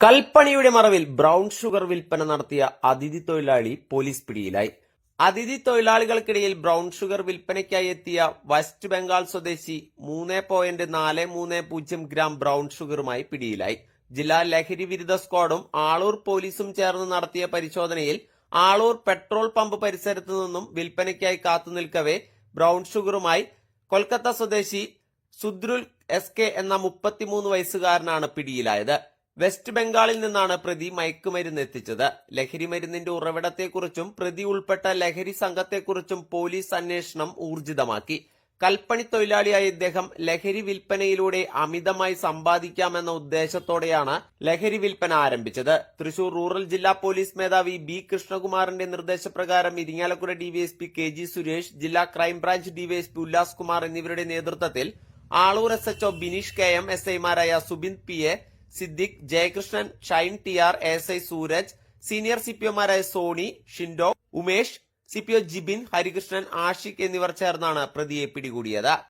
കൽപ്പണിയുടെ മറവിൽ brown sugar വിൽപ്പന നടത്തിയ അതിഥി തൊഴിലാളി പോലീസ് പിടിയിലായി. അതിഥി തൊഴിലാളികൾക്കിടയിൽ ബ്രൗൺ ഷുഗർ വിൽപ്പനയ്ക്കായി എത്തിയ വെസ്റ്റ് ബംഗാൾ സ്വദേശി മൂന്ന് പോയിന്റ് നാല് മൂന്ന് പൂജ്യം ഗ്രാം ബ്രൗൺ ഷുഗറുമായി പിടിയിലായി. ജില്ലാ ലഹരി വിരുദ്ധ സ്ക്വാഡും ആളൂർ പോലീസും ചേർന്ന് നടത്തിയ പരിശോധനയിൽ ആളൂർ പെട്രോൾ പമ്പ് പരിസരത്തു നിന്നും വിൽപ്പനയ്ക്കായി കാത്തുനിൽക്കവേ ബ്രൗൺ ഷുഗറുമായി കൊൽക്കത്ത സ്വദേശി സുദ്രുൽ എസ് കെ എന്ന മുപ്പത്തിമൂന്ന് വയസ്സുകാരനാണ് പിടിയിലായത്. വെസ്റ്റ് ബംഗാളിൽ നിന്നാണ് പ്രതി മയക്കുമരുന്ന് എത്തിച്ചത്. ലഹരി മരുന്നിന്റെ ഉറവിടത്തെക്കുറിച്ചും പ്രതി ഉൾപ്പെട്ട ലഹരി സംഘത്തെക്കുറിച്ചും പോലീസ് അന്വേഷണം ഊർജിതമാക്കി. കൽപ്പണി തൊഴിലാളിയായ ഇദ്ദേഹം ലഹരി വിൽപ്പനയിലൂടെ അമിതമായി സമ്പാദിക്കാമെന്ന ഉദ്ദേശത്തോടെയാണ് ലഹരി വിൽപ്പന ആരംഭിച്ചത്. തൃശൂർ റൂറൽ ജില്ലാ പോലീസ് മേധാവി ബി കൃഷ്ണകുമാറിന്റെ നിർദ്ദേശപ്രകാരം Irinjalakuda DYSP K G Suresh ജില്ലാ crime branch DYSP Ullas Kumar എന്നിവരുടെ നേതൃത്വത്തിൽ Aloor S H O Bineesh K M S ഐമാരായ Subind P A Siddique Jayakrishnan Shine T R S I Sooraj senior സിപിഒമാരായ Soni Shindo Umesh CPO Jibin Harikrishnan Ashiq എന്നിവർ ചേർന്നാണ് പ്രതിയെ പിടികൂടിയത്.